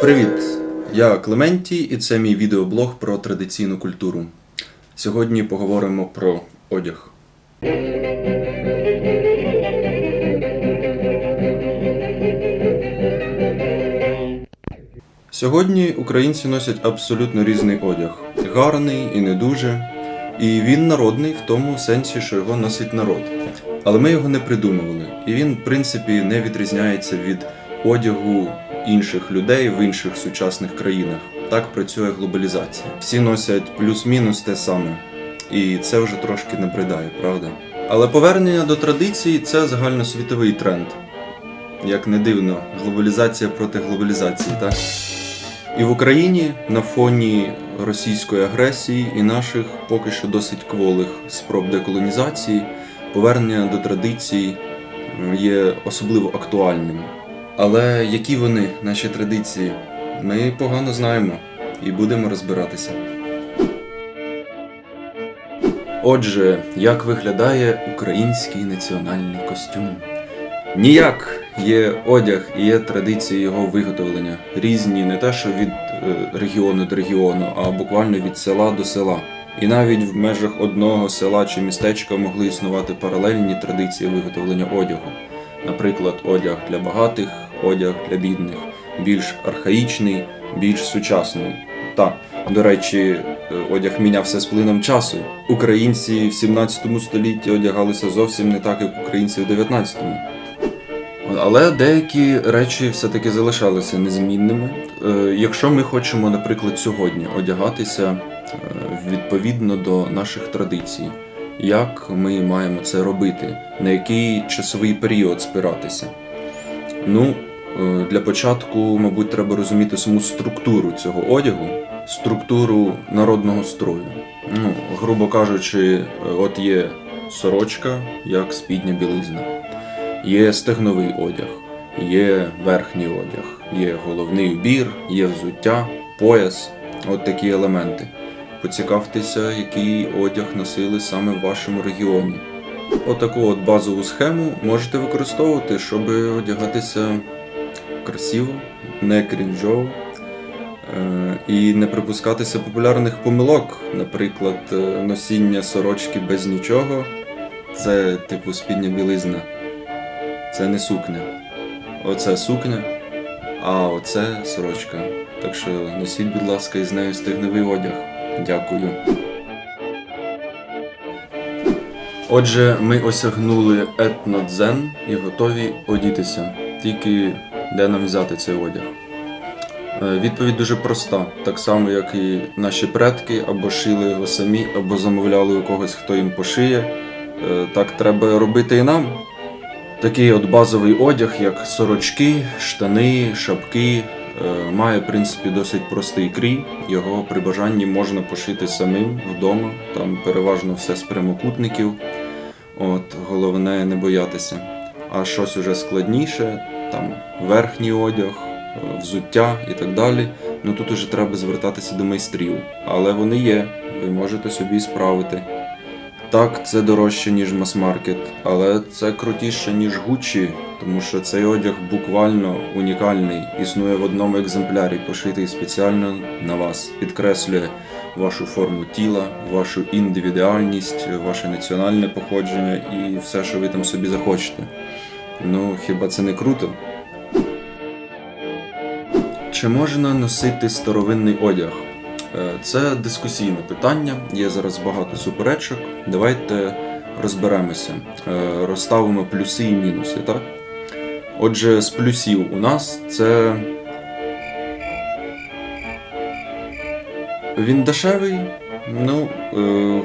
Привіт! Я Клементій, і це мій відеоблог про традиційну культуру. Сьогодні поговоримо про одяг. Сьогодні українці носять абсолютно різний одяг. Гарний і не дуже. І він народний в тому сенсі, що його носить народ. Але ми його не придумували. І він, в принципі, не відрізняється від одягу інших людей в інших сучасних країнах. Так працює глобалізація. Всі носять плюс-мінус те саме. І це вже трошки набридає, правда? Але повернення до традицій це загальносвітовий тренд. Як не дивно, глобалізація проти глобалізації, так? І в Україні на фоні російської агресії і наших поки що досить кволих спроб деколонізації, повернення до традицій є особливо актуальним. Але які вони, наші традиції, ми погано знаємо і будемо розбиратися. Отже, як виглядає український національний костюм? Ніяк є одяг і є традиції його виготовлення. Різні не те, що від е, регіону до регіону, а буквально від села до села. І навіть в межах одного села чи містечка могли існувати паралельні традиції виготовлення одягу. Наприклад, одяг для багатих, одяг для бідних, більш архаїчний, більш сучасний. Та, до речі, е, одяг мінявся з плином часу. Українці в 17 столітті одягалися зовсім не так, як українці в 19-му. Але деякі речі все-таки залишалися незмінними. Е, Якщо ми хочемо, наприклад, сьогодні одягатися е, відповідно до наших традицій, як ми маємо це робити, на який часовий період спиратися? Ну, для початку, мабуть, треба розуміти саму структуру цього одягу, структуру народного строю. Ну, грубо кажучи, е, от є сорочка, як спідня білизна. Є стегновий одяг, є верхній одяг, є головний убір, є взуття, пояс, от такі елементи. Поцікавтеся, який одяг носили саме в вашому регіоні. Отаку от базову схему можете використовувати, щоб одягатися красиво, не крінжово. Е, І не припускатися популярних помилок, наприклад, е, носіння сорочки без нічого, це типу спідня білизна. Це не сукня. Оце сукня, а оце сорочка. Так що носіть, будь ласка, із нею стигневий одяг. Дякую. Отже, ми осягнули етнодзен і готові одітися. Тільки де нам взяти цей одяг? Е, Відповідь дуже проста, так само, як і наші предки, або шили його самі, або замовляли у когось, хто їм пошиє. Е, Так треба робити і нам. Такий от базовий одяг, як сорочки, штани, шапки, е, має, в принципі, досить простий крій. Його при бажанні можна пошити самим вдома. Там переважно все з прямокутників. От, головне не боятися. А щось уже складніше, там верхній одяг, е, взуття і так далі. Ну тут уже треба звертатися до майстрів. Але вони є, ви можете собі справити. Так, це дорожче, ніж мас-маркет, але це крутіше, ніж Gucci, тому що цей одяг буквально унікальний, існує в одному екземплярі, пошитий спеціально на вас, підкреслює вашу форму тіла, вашу індивідуальність, ваше національне походження і все, що ви там собі захочете. Ну, хіба це не круто? Чи можна носити старовинний одяг? Е, Це дискусійне питання. Є зараз багато суперечок. Давайте розберемося, Е, розставимо плюси і мінуси, так? Отже, з плюсів у нас це. Він дешевий. Ну, е,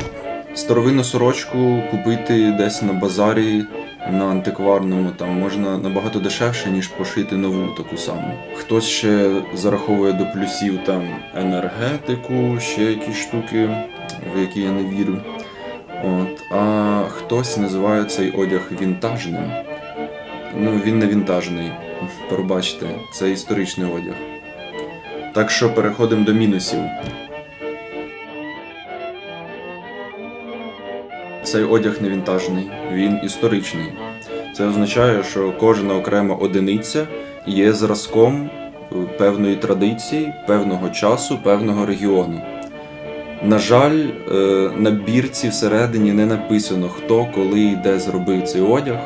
старовинну сорочку купити десь на базарі на антикварному там можна набагато дешевше, ніж пошити нову таку саму. Хтось ще зараховує до плюсів там енергетику, ще якісь штуки, в які я не вірю. От, а хтось називає цей одяг вінтажним. Ну, він не вінтажний, пробачте, це історичний одяг. Так що переходимо до мінусів. Цей одяг не вінтажний, він історичний. Це означає, що кожна окрема одиниця є зразком е, певної традиції, певного часу, певного регіону. На жаль, е, на бірці всередині не написано, хто коли і де зробив цей одяг.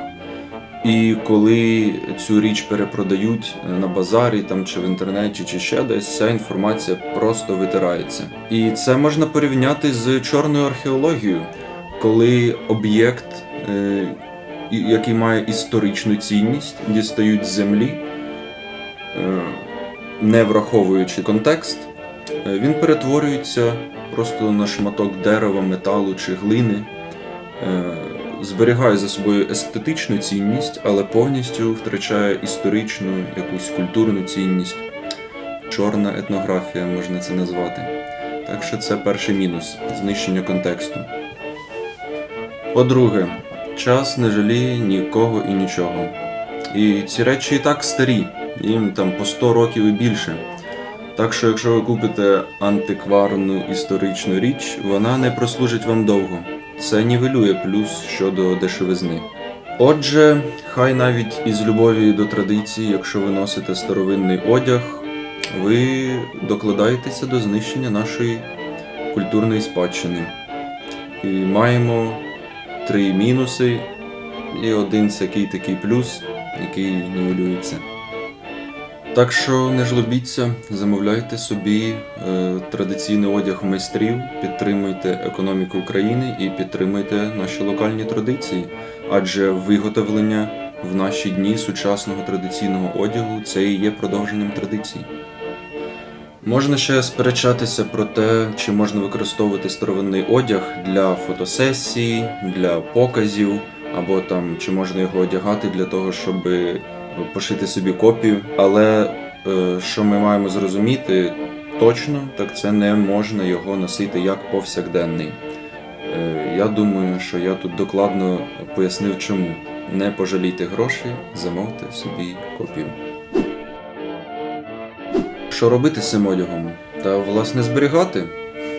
І коли цю річ перепродають на базарі там, чи в інтернеті, чи ще десь, ця інформація просто витирається. І це можна порівняти з чорною археологією, коли об'єкт, е, який має історичну цінність, дістають з землі, е, не враховуючи контекст, е, він перетворюється просто на шматок дерева, металу чи глини. Зберігає за собою естетичну цінність, але повністю втрачає історичну якусь культурну цінність. Чорна етнографія можна це назвати. Так що це перший мінус знищення контексту. По-друге, час не жаліє нікого і нічого. І ці речі і так старі, їм там по 100 років і більше. Так що, якщо ви купите антикварну історичну річ, вона не прослужить вам довго. Це нівелює плюс щодо дешевизни. Отже, хай навіть із любові до традиції, якщо ви носите старовинний одяг, ви докладаєтеся до знищення нашої культурної спадщини. І маємо три мінуси і один такий такий плюс, який нівелюється. Так що не жлобіться, замовляйте собі е, традиційний одяг майстрів, підтримуйте економіку України і підтримуйте наші локальні традиції, адже виготовлення в наші дні сучасного традиційного одягу це і є продовженням традицій. Можна ще сперечатися про те, чи можна використовувати старовинний одяг для фотосесій, для показів, або там чи можна його одягати для того, щоб пошити собі копію. Але е, що ми маємо зрозуміти точно, так це не можна його носити як повсякденний. Е, я думаю, що я тут докладно пояснив чому. Не пожалійте грошей, замовте собі копію. Що робити з цим одягом? Та власне зберігати.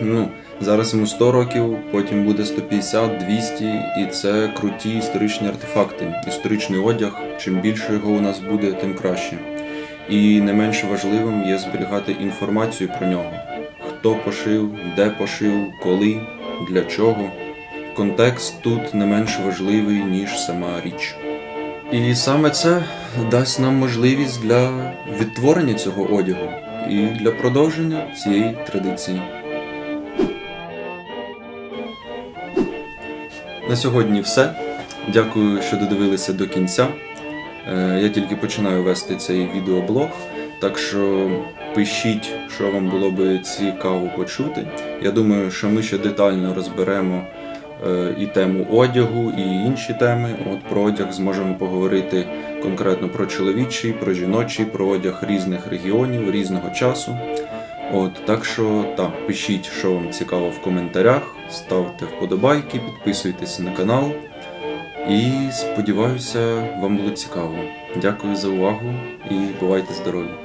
Ну, зараз йому 100 років, потім буде 150, 200, і це круті історичні артефакти. Історичний одяг, чим більше його у нас буде, тим краще. І не менш важливим є зберігати інформацію про нього: хто пошив, де пошив, коли, для чого. Контекст тут не менш важливий, ніж сама річ. І саме це дасть нам можливість для відтворення цього одягу і для продовження цієї традиції. На сьогодні все. Дякую, що додивилися до кінця. Е, Я тільки починаю вести цей відеоблог, так що пишіть, що вам було би цікаво почути. Я думаю, що ми ще детально розберемо і тему одягу, і інші теми. От про одяг зможемо поговорити конкретно про чоловічий, про жіночий, про одяг різних регіонів, різного часу. От, так що так, пишіть, що вам цікаво в коментарях, ставте вподобайки, підписуйтесь на канал. І сподіваюся, вам було цікаво. Дякую за увагу і бувайте здорові!